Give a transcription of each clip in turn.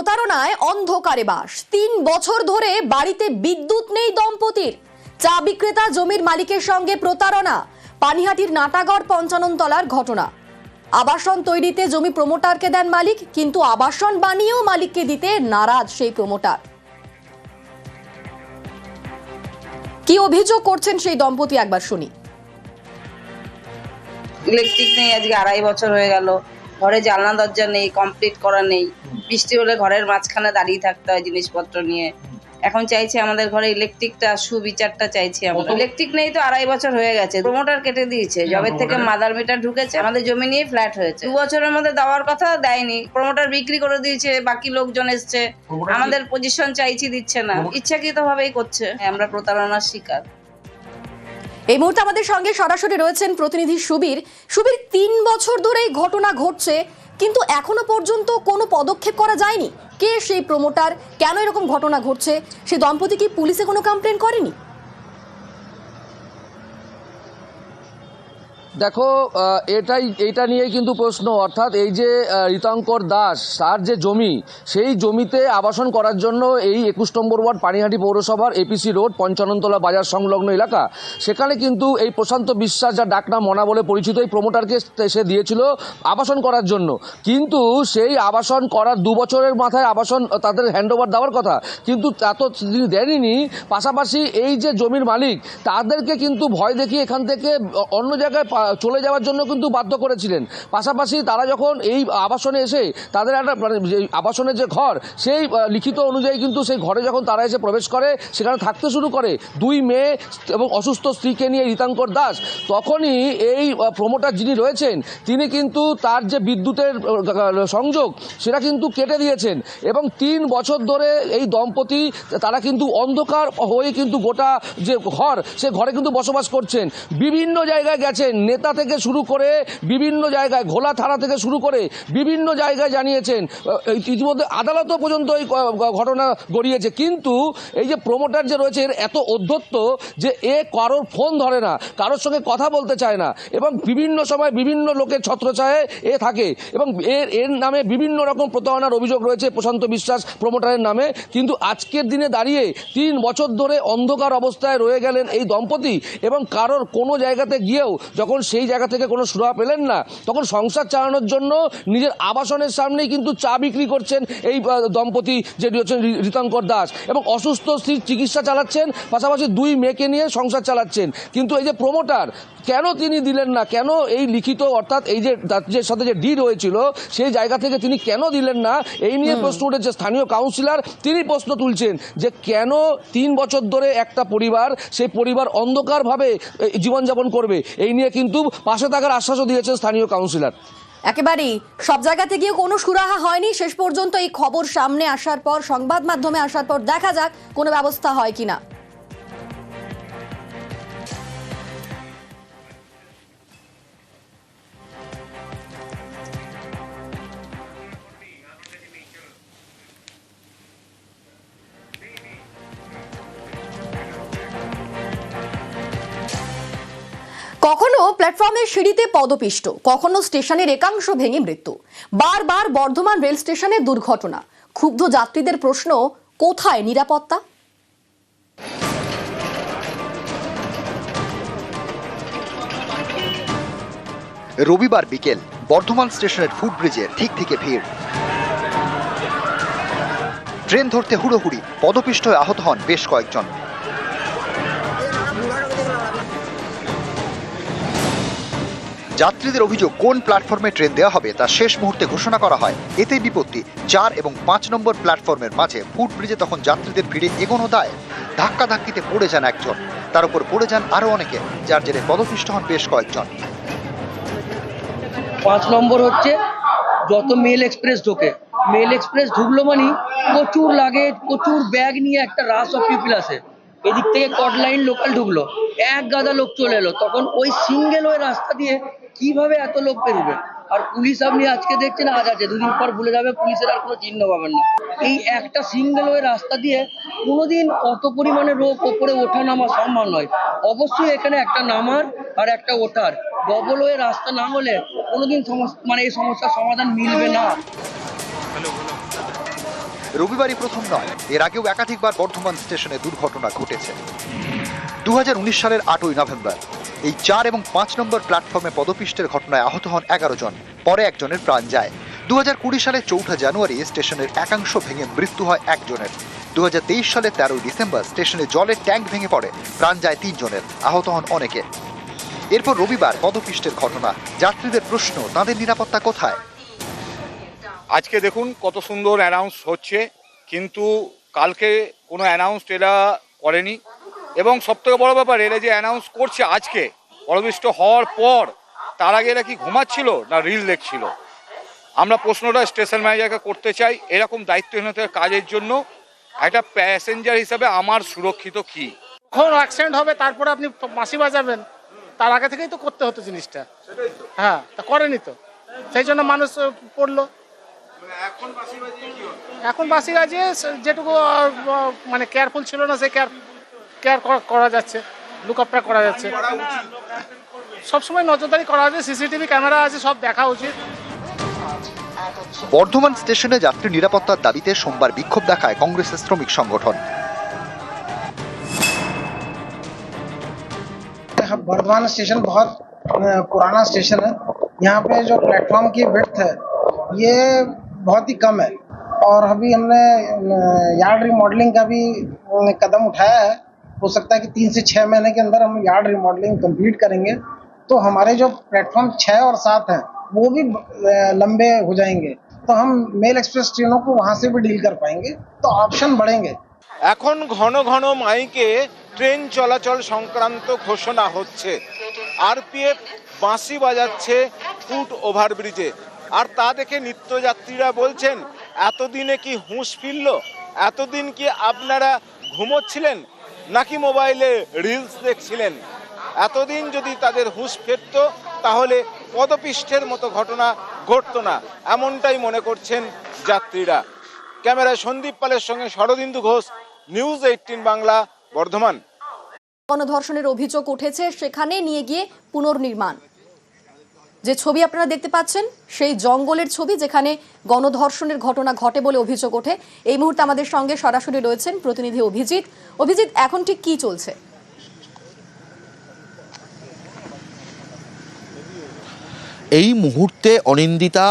প্রতারণায় অন্ধকারে বাস। তিন বছর ধরে বাড়িতে বিদ্যুৎ নেই দম্পতির। চা বিক্রেতা জমির মালিকের সঙ্গে প্রতারণা। পানিহাটির নাটাগড় পঞ্চানন তলার ঘটনা। আবাসন তৈরিতে জমি প্রমোটারকে দেন মালিক, কিন্তু আবাসন বানিয়েও মালিককে দিতে নারাজ সেই প্রমোটার। কি অভিযোগ করছেন সেই দম্পতি একবার শুনি। ইলেকট্রিক নেই, আজকে আড়াই বছর হয়ে গেল। ঘরে জানলা দরজা নেই কমপ্লিট করা নেই। বৃষ্টি হলে ঘরের মাঝখানে দাঁড়িয়ে থাকতে হয় জিনিসপত্র নিয়ে। এখন চাইছি আমাদের ঘরে ইলেকট্রিকটা সুবিচারটা চাইছি আমরা। ইলেকট্রিক নেই তো আড়াই বছর হয়ে গেছে প্রমোটার কেটে দিয়েছে। জবের থেকে মাদার মিটার ঢুকেছে আমাদের জমি নিয়ে ফ্ল্যাট হয়েছে। দু বছরের মধ্যে দেওয়ার কথা দেয়নি প্রমোটার বিক্রি করে দিয়েছে বাকি লোকজন এসছে। আমাদের পজিশন চাইছি দিচ্ছে না ইচ্ছাকৃত ভাবেই করছে। আমরা প্রতারণার শিকার। এই মুহূর্তে আমাদের সঙ্গে সরাসরি রয়েছেন প্রতিনিধি সুবীর। সুবীর, তিন বছর ধরে ঘটনা ঘটছে, কিন্তু এখনও পর্যন্ত কোনো পদক্ষেপ করা যায়নি। কে সেই প্রমোটার কেন এরকম ঘটনা ঘটছে? সে দম্পতি কি পুলিশে কোনো কমপ্লেন করেনি? দেখো এটাই, এটা নিয়েই কিন্তু প্রশ্ন। অর্থাৎ এই যে রীতঙ্কর দাস, তার যে জমি, সেই জমিতে আবাসন করার জন্য এই একুশ নম্বর ওয়ার্ড পানিহাটি পৌরসভার এপিসি রোড, পঞ্চাননতলা বাজার সংলগ্ন এলাকা। সেখানে কিন্তু এই প্রশান্ত বিশ্বাস যা ডাকনাম মনা বলে পরিচিত, এই প্রমোটারকে সে দিয়েছিল আবাসন করার জন্য। কিন্তু সেই আবাসন করার দু বছরের মাথায় আবাসন তাদের হ্যান্ডওভার দেওয়ার কথা। কিন্তু তা তো তিনি দেননি পাশাপাশি এই যে জমির মালিক, তাদেরকে কিন্তু ভয় দেখিয়ে এখান থেকে অন্য জায়গায় চলে যাওয়ার জন্য কিন্তু বাধ্য করেছিলেন। পাশাপাশি তারা যখন এই আবাসনে এসে তাদের একটা মানে যে আবাসনের যে ঘর, সেই লিখিত অনুযায়ী কিন্তু সেই ঘরে যখন তারা এসে প্রবেশ করে, সেখানে থাকতে শুরু করে দুই মেয়ে এবং অসুস্থ স্ত্রীকে নিয়ে রীতাঙ্কর দাস, তখনই এই প্রমোটার যিনি রয়েছেন, তিনি কিন্তু তার যে বিদ্যুতের সংযোগ, সেটা কিন্তু কেটে দিয়েছেন এবং তিন বছর ধরে এই দম্পতি তারা কিন্তু অন্ধকার হয়ে কিন্তু গোটা যে ঘর, সে ঘরে কিন্তু বসবাস করছেন। বিভিন্ন জায়গায় গেছেন নেতা থেকে শুরু করে বিভিন্ন জায়গায়, ঘোলা থানা থেকে শুরু করে বিভিন্ন জায়গায় জানিয়েছেন ইতিমধ্যে আদালতও পর্যন্ত এই ঘটনা গড়িয়েছে। কিন্তু এই যে প্রমোটার যে রয়েছে, এর এত অধ্যত্ত যে এ কারোর ফোন ধরে না, কারোর সঙ্গে কথা বলতে চায় না, এবং বিভিন্ন সময় বিভিন্ন লোকের ছত্রছায়ে এ থাকে, এবং এর এর নামে বিভিন্ন রকম প্রতারণার অভিযোগ রয়েছে প্রশান্ত বিশ্বাস প্রমোটারের নামে। কিন্তু আজকের দিনে দাঁড়িয়ে তিন বছর ধরে অন্ধকার অবস্থায় রয়ে গেলেন এই দম্পতি, এবং কারোর কোনো জায়গাতে গিয়েও যখন সেই জায়গা থেকে কোনো সুরাহা পেলেন না, তখন সংসার চালানোর জন্য নিজের আবাসনের সামনেই কিন্তু চা বিক্রি করছেন এই দম্পতি যেটি হচ্ছেন রীতঙ্কর দাস। এবং অসুস্থ স্ত্রীর চিকিৎসা চালাচ্ছেন, পাশাপাশি দুই মেয়েকে নিয়ে সংসার চালাচ্ছেন। কিন্তু এই যে প্রমোটার কেন তিনি দিলেন না? কেন এই লিখিত অর্থাৎ এই যে যে সাথে যে ডিড হয়েছিল সেই জায়গা থেকে তিনি কেন দিলেন না? এই নিয়ে প্রশ্ন উঠেছে স্থানীয় কাউন্সিলর তিনি প্রশ্ন তুলছেন যে কেন তিন বছর ধরে একটা পরিবার সেই পরিবার অন্ধকারভাবে এই, জীবনযাপন করবে? এই নিয়ে কিন্তু পাশে থাকার আশ্বাসও দিয়েছেন স্থানীয় কাউন্সিলর একেবারেই। সব জায়গা থেকে কোনো সুরাহা হয়নি। শেষ পর্যন্ত এই খবর সামনে আসার পর সংবাদ মাধ্যমে আসার পর দেখা যাক কোনো ব্যবস্থা হয় কিনা। প্ল্যাটফর্মের সিঁড়িতে পদপিষ্ট। কখনো স্টেশনের একাংশ ভেঙে মৃত্যু। বারবার বর্ধমান রেল স্টেশনে দুর্ঘটনা। ক্ষুব্ধ যাত্রীদের প্রশ্ন, কোথায় নিরাপত্তা? রবিবার বিকেল, বর্ধমান স্টেশনের ফুটব্রিজে ঠিক থেকে ভিড়। ট্রেন ধরতে হুড়োহুড়ি পদপিষ্ট হয়ে আহত হন বেশ কয়েকজন। যাত্রীদের অভিযোগ কোন প্ল্যাটফর্মে ট্রেন দেওয়া হবে তা শেষ মুহূর্তে ঘোষণা করা হয়। এতে বিপত্তি। চার এবং পাঁচ নম্বর প্ল্যাটফর্মের মাঝে ফুটব্রিজে তখন যাত্রীদের ভিড়ে এগোনো দায়। ধাক্কা ধাক্কিতে পড়ে যান একজন। তার উপর পড়ে যান আরও অনেকে, যার জেরে পদপিষ্ট হন বেশ কয়েকজন। পাঁচ নম্বর হচ্ছে, যত মেল এক্সপ্রেস ঢোকে। মেল এক্সপ্রেস ঢুকলো মানে প্রচুর লাগেজ, প্রচুর ব্যাগ নিয়ে একটা রাস অফ পিপল আসে। এদিক থেকে কট লাইন লোকাল ঢুকলো। এক গাদা লোক চলে এলো। তখন ওই সিঙ্গেল ওই রাস্তা দিয়ে কীভাবে এত লোক বেরোবে? আর পুলিশ আপনি আজকে দেখছেন, আজ আছে, দুদিন পর ভুলে যাবে, পুলিশের আর কোনো চিহ্ন পাবেন না। এই একটা সিঙ্গেল ওই রাস্তা দিয়ে কোনোদিন অত পরিমাণে লোক ওপরে ওঠা নামা সম্ভব নয়। অবশ্যই এখানে একটা নামার আর একটা ওঠার। ডবল ওয়ে রাস্তা না হলে কোনোদিন মানে এই সমস্যার সমাধান মিলবে না। রবিবারই প্রথম নয়, এর আগেও একাধিকবার বর্ধমান স্টেশনে দুর্ঘটনা ঘটেছে। দু হাজার উনিশ সালের আটই নভেম্বর এই চার এবং পাঁচ নম্বর প্ল্যাটফর্মে পদপিষ্টের ঘটনায় আহত হন এগারো জন। পরে একজনের প্রাণ যায়। দু সালের চৌঠা জানুয়ারি স্টেশনের একাংশ ভেঙে মৃত্যু হয় একজনের। দু হাজার তেইশ সালে তেরোই ডিসেম্বর স্টেশনে জলের ট্যাঙ্ক ভেঙে পড়ে, প্রাণ যায় তিনজনের। আহত হন অনেকে। এরপর রবিবার পদপিষ্টের ঘটনা। যাত্রীদের প্রশ্ন, তাদের নিরাপত্তা কোথায়? আজকে দেখুন কত সুন্দর অ্যানাউন্স হচ্ছে, কিন্তু কালকে কোনো অ্যানাউন্স এরা করেনি। এবং সবথেকে বড় ব্যাপার এরা যে অ্যানাউন্স করছে আজকে পরবিষ্ট হওয়ার পর তার আগে এরা কি ঘুমাচ্ছিল না রিল দেখছিল? আমরা প্রশ্নটা স্টেশন ম্যানেজারকে করতে চাই এরকম দায়িত্বহীনতার কাজের জন্য একটা প্যাসেঞ্জার হিসাবে আমার সুরক্ষিত কী? কখন অ্যাক্সিডেন্ট হবে তারপরে আপনি বাঁশি বাজাবেন তার আগে থেকেই তো করতে হতো জিনিসটা। হ্যাঁ তা করেনি তো। সেই জন্য মানুষ পড়ল। এখন বাসি গাছে যেটুকু মানে কেয়ারফুল ছিল না সে কেয়ার কেয়ার করা যাচ্ছে লুকআপটা করা যাচ্ছে সবসময় নজরদারি করা আছে সিসিটিভি ক্যামেরা আছে সব দেখা উচিত বর্ধমান স্টেশনে যাত্রী নিরাপত্তার দাবিতে সোমবার বিক্ষোভ দেখায় কংগ্রেসের শ্রমিক সংগঠন बर्धमान स्टेशन बहुत अ, पुराना स्टेशन है यहाँ पे जो प्लेटफॉर्म की विड्थ है ये बहुत ही कम है और अभी हमने यार्ड रिमॉडलिंग का भी अ, कदम उठाया है हो सकता है कि तीन से छः महीने के अंदर हम यार्ड रिमॉडलिंग कंप्लीट करेंगे तो हमारे जो प्लेटफॉर्म छः और सात हैं वो भी अ, लंबे हो जाएंगे तो हम मेल एक्सप्रेस ट्रेनों को वहाँ से भी डील कर पाएंगे तो ऑप्शन बढ़ेंगे এখন ঘন ঘন মাইকে ট্রেন চলাচল সংক্রান্ত ঘোষণা হচ্ছে আরপিএফ বাঁশি বাজাচ্ছে ফুট ওভারব্রিজে আর তা দেখে নিত্যযাত্রীরা বলছেন এতদিনে কি হুঁশ ফিরল এতদিন কি আপনারা ঘুমোচ্ছিলেন নাকি মোবাইলে রিলস দেখছিলেন? এতদিন যদি তাদের হুঁশ ফেরত, তাহলে পদপিষ্ঠের মতো ঘটনা ঘটত না, এমনটাই মনে করছেন যাত্রীরা। ক্যামেরায় সন্দীপ পালের সঙ্গে শরদিন্দু ঘোষ নিউজ এইটিন বাংলা, বর্ধমান। গণধর্ষণের অভিযোগ উঠেছে, সেখানে নিয়ে গিয়ে পুনর্নির্মাণ। যে ছবি আপনারা দেখতে পাচ্ছেন, সেই জঙ্গলের ছবি যেখানে গণধর্ষণের ঘটনা ঘটে বলে অভিযোগ ওঠে। এই মুহূর্তে আমাদের সঙ্গে সরাসরি রয়েছেন প্রতিনিধি অভিজিৎ। অভিজিৎ, এখন ঠিক কি চলছে? এই মুহূর্তে অনিন্দিতা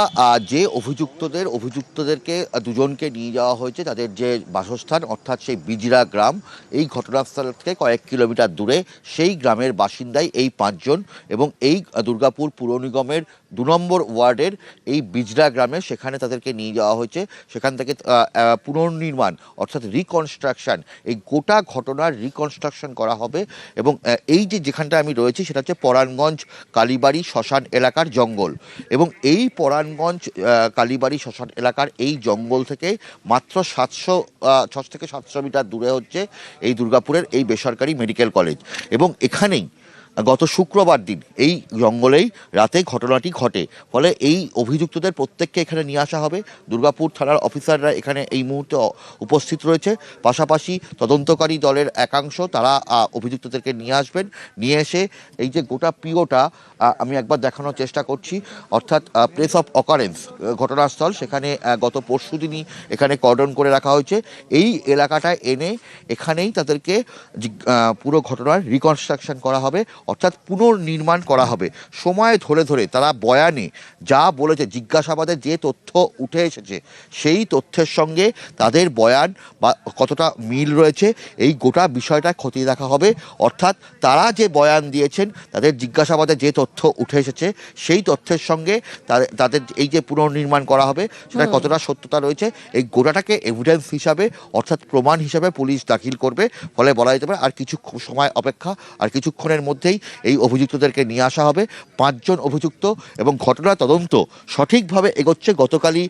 যে অভিযুক্তদের, অভিযুক্তদেরকে দুজনকে নিয়ে যাওয়া হয়েছে তাদের যে বাসস্থান, অর্থাৎ সেই বিজরা গ্রাম, এই ঘটনাস্থল থেকে কয়েক কিলোমিটার দূরে সেই গ্রামের বাসিন্দাই এই পাঁচজন এবং এই দুর্গাপুর পুর নিগমের দু নম্বর ওয়ার্ডের এই বিজরা গ্রামে সেখানে তাদেরকে নিয়ে যাওয়া হয়েছে। সেখান থেকে পুনর্নির্মাণ, অর্থাৎ রিকনস্ট্রাকশন এই গোটা ঘটনার রিকনস্ট্রাকশন করা হবে এবং এই যে যেখানটা আমি রয়েছি সেটা হচ্ছে পরাণগঞ্জ কালীবাড়ি, শ্মশান এলাকার জঙ্গল এবং এই পরাণগঞ্জ কালীবাড়ি, শ্মশান এলাকার এই জঙ্গল থেকে মাত্র সাতশো ছ থেকে সাতশো মিটার দূরে হচ্ছে এই দুর্গাপুরের এই বেসরকারি মেডিকেল কলেজ। এবং এখানেই গত শুক্রবার দিন এই জঙ্গলেই রাতে ঘটনাটি ঘটে। ফলে এই অভিযুক্তদের প্রত্যেককে এখানে নিয়ে আসা হবে। দুর্গাপুর থানার অফিসাররা এখানে এই মুহূর্তে উপস্থিত রয়েছে। পাশাপাশি তদন্তকারী দলের একাংশ তারা অভিযুক্তদেরকে নিয়ে আসবেন। নিয়ে এসে এই যে গোটা পিওটা আমি একবার দেখানোর চেষ্টা করছি। অর্থাৎ প্লেস অফ অকারেন্স ঘটনাস্থল। সেখানে গত পরশু দিনই এখানে কর্ডন করে রাখা হয়েছে। এই এলাকাটায় এনে এখানেই তাদেরকে পুরো ঘটনার রিকনস্ট্রাকশন করা হবে। অর্থাৎ পুনর্নির্মাণ করা হবে। সময় ধরে ধরে তারা বয়ানে যা বলেছে জিজ্ঞাসাবাদে যে তথ্য উঠে এসেছে সেই তথ্যের সঙ্গে তাদের বয়ান বা কতটা মিল রয়েছে এই গোটা বিষয়টা খতিয়ে দেখা হবে। অর্থাৎ তারা যে বয়ান দিয়েছেন তাদের জিজ্ঞাসাবাদে যে তথ্য উঠে এসেছে সেই তথ্যের সঙ্গে তাদের- তাদের এই যে পুনর্নির্মাণ করা হবে সেটা কতটা সত্যতা রয়েছে এই গোটাটাকে এভিডেন্স হিসাবে অর্থাৎ প্রমাণ হিসাবে পুলিশ দাখিল করবে। ফলে বলা যেতে পারে আর কিছু সময় অপেক্ষা আর কিছুক্ষণের মধ্যেই এই অভিযুক্তদেরকে নিয়ে আসা হবে। পাঁচজন অভিযুক্ত এবং ঘটনা তদন্ত সঠিকভাবে এগোচ্ছে। গতকালই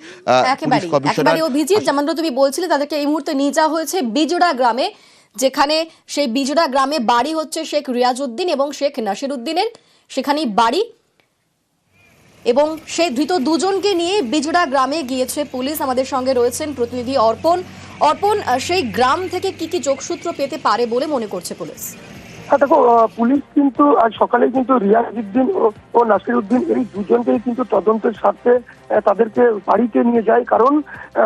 পুলিশ কমিশনার অভিজিৎ যেমন তুমি বলছিলে তাদেরকে এই মুহূর্তে নিয়ে যাওয়া হয়েছে বিজোড়া গ্রামে যেখানে সেই বিজোড়া গ্রামে বাড়ি হচ্ছে শেখ রিয়াজউদ্দিন এবং শেখ নাসির উদ্দিনের সেখানেই বাড়ি। এবং সেই ধৃত দুজনকে নিয়ে বিজোড়া গ্রামে গিয়েছে পুলিশ। আমাদের সঙ্গে রয়েছেন প্রতিনিধি অর্পণ। অর্পণ সেই গ্রাম থেকে কি কি যোগসূত্র পেতে পারে বলে মনে করছে পুলিশ? হ্যাঁ দেখো পুলিশ কিন্তু আজ সকালে কিন্তু রিয়াজউদ্দিন ও- ও নাসির উদ্দিন এই দুজনকেই কিন্তু তদন্তের স্বার্থে তাদেরকে বাড়িতে নিয়ে যায়। কারণ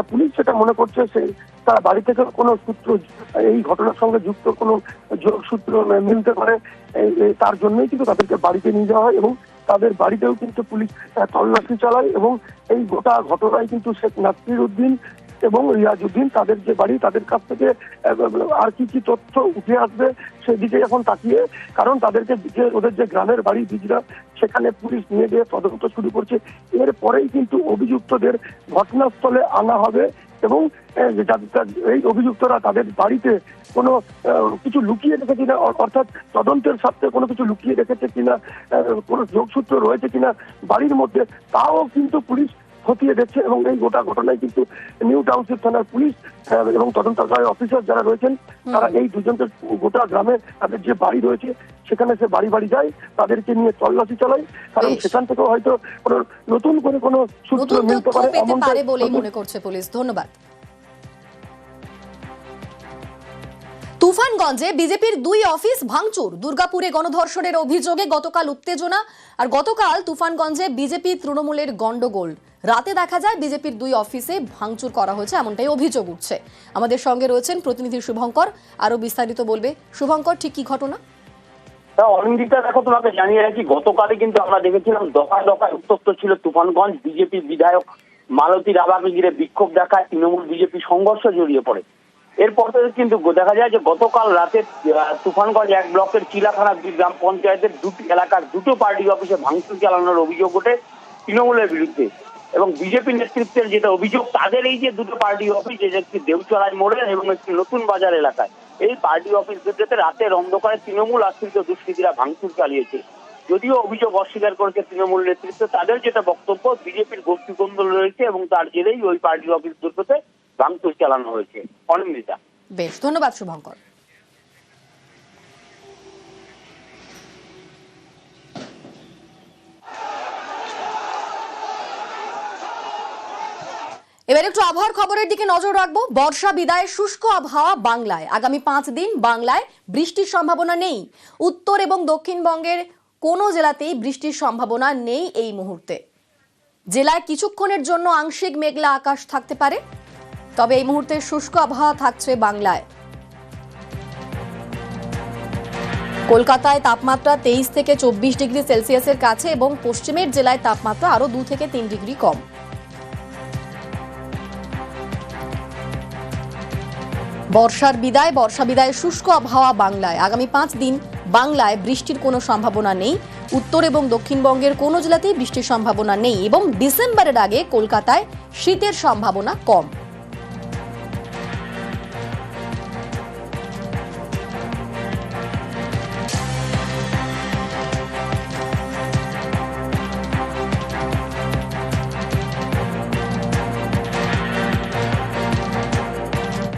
পুলিশ সেটা মনে করছে সে, তার বাড়ি থেকে কোনো সূত্র এই ঘটনার সঙ্গে যুক্ত কোনো যোগসূত্র মিলতে পারে। তার জন্যই কিন্তু তাদেরকে বাড়িতে নিয়ে যাওয়া হয় এবং তাদের বাড়িতেও কিন্তু পুলিশ তল্লাশি চালায় এবং এই গোটা ঘটনায় কিন্তু শেখ নাসির উদ্দিন এবং রিয়াজুদ্দিন তাদের যে বাড়ি, তাদের কাছ থেকে আর কি কি তথ্য উঠে আসবে সেদিকে এখন তাকিয়ে। কারণ তাদেরকে যে, ওদের যে গ্রামের বাড়ি বিজরা সেখানে পুলিশ নিয়ে গিয়ে তদন্ত শুরু করছে। এরপরেই কিন্তু অভিযুক্তদের ঘটনাস্থলে আনা হবে এবং এই অভিযুক্তরা তাদের বাড়িতে কোনো কিছু লুকিয়ে রেখেছে কিনা অর- অর্থাৎ তদন্তের স্বার্থে কোনো কিছু লুকিয়ে রেখেছে কিনা কোনো যোগসূত্র রয়েছে কিনা বাড়ির মধ্যে, তাও কিন্তু পুলিশ খতিয়ে দেখছে এবং এই গোটা ঘটনায় কিন্তু নিউ টাউনশিপ থানার পুলিশ এবং তদন্তকারী অফিসার যারা রয়েছেন তারা এই দুজনকে গোটা গ্রামে তাদের যে বাড়ি রয়েছে সেখানে সে বাড়ি বাড়ি যায় তাদেরকে নিয়ে তল্লাশি চালায় কারণ সেখান থেকেও হয়তো কোনো নতুন করে কোনো সূত্র মিলতে পারে পারে বলেই মনে করছে পুলিশ। ধন্যবাদ। তুফানগঞ্জে বিজেপির দুই অফিস ভাঙচুর। দুর্গাপুরে গণধর্ষণের অভিযোগে গতকাল উত্তেজনা আর গতকাল তুফানগঞ্জে বিজেপি তৃণমূলের গন্ডগোল রাতে দেখা যায় বিজেপির দুই অফিসে ভাঙচুর করা হয়েছে এমনটাই অভিযোগ উঠছে। আমাদের সঙ্গে রয়েছেন প্রতিনিধি শুভঙ্কর আরও বিস্তারিত বলবে। শুভঙ্কর, ঠিক কি ঘটনা? অনিন্দিতা, দেখো, তোমাকে জানিয়ে রাখি গতকালে কিন্তু আমরা দেখেছিলাম দফায় দফায় উত্তপ্ত ছিল তুফানগঞ্জ। বিজেপি বিধায়ক মালতী রাবাকে ঘিরে বিক্ষোভ দেখায় তৃণমূল বিজেপি সংঘর্ষ জড়িয়ে পড়ে। এরপর থেকে কিন্তু দেখা যায় যে গতকাল রাতে তুফানগঞ্জ এক ব্লকের চিলাখানা গ্রাম পঞ্চায়েতের দুটি এলাকার দুটো পার্টি অফিসে ভাঙচুর চালানোর অভিযোগ ওঠে তৃণমূলের বিরুদ্ধে। এবং বিজেপি নেতৃত্বের যেটা অভিযোগ, তাদের এই যে দুটো পার্টি অফিস একটি দেউচড়াই মোড়ে এবং একটি নতুন বাজার এলাকায়। এই পার্টি অফিস দুটোতে রাতের অন্ধকারে তৃণমূল আশ্রিত দুষ্কৃতীরা ভাঙচুর চালিয়েছে। যদিও অভিযোগ অস্বীকার করেছে তৃণমূল নেতৃত্ব, তাদের যেটা বক্তব্য, বিজেপির গোষ্ঠী গোষ্ঠীকন্দল রয়েছে এবং তার জেরেই ওই পার্টি অফিস দুটোতে ভাঙচুর চালানো হয়েছে। অনিন্দিতা বেশ, ধন্যবাদ শুভঙ্কর। এবার একটু আবহাওয়ার খবরের দিকে নজর রাখব। বর্ষা, বিদায়, শুষ্ক আবহাওয়া বাংলায়। আগামী পাঁচ দিন বাংলায় বৃষ্টির সম্ভাবনা নেই। উত্তর এবং দক্ষিণবঙ্গের কোনো জেলাতেই বৃষ্টির সম্ভাবনা নেই এই মুহূর্তে। জেলায় কিছুক্ষণের জন্য আংশিক মেঘলা আকাশ থাকতে পারে। তবে এই মুহূর্তে শুষ্ক আবহাওয়া থাকছে বাংলায়। কলকাতায় তাপমাত্রা তেইশ থেকে চব্বিশ ডিগ্রি সেলসিয়াসের কাছে এবং পশ্চিমের জেলায় তাপমাত্রা আরও দু থেকে তিন ডিগ্রি কম। বর্ষার বিদায়, বর্ষা বিদায় শুষ্ক আবহাওয়া বাংলায়। আগামী পাঁচ দিন বাংলায় বৃষ্টির কোনো সম্ভাবনা নেই। উত্তর এবং দক্ষিণবঙ্গের কোনো জেলাতেই বৃষ্টির সম্ভাবনা নেই এবং ডিসেম্বরের আগে কলকাতায় শীতের সম্ভাবনা কম।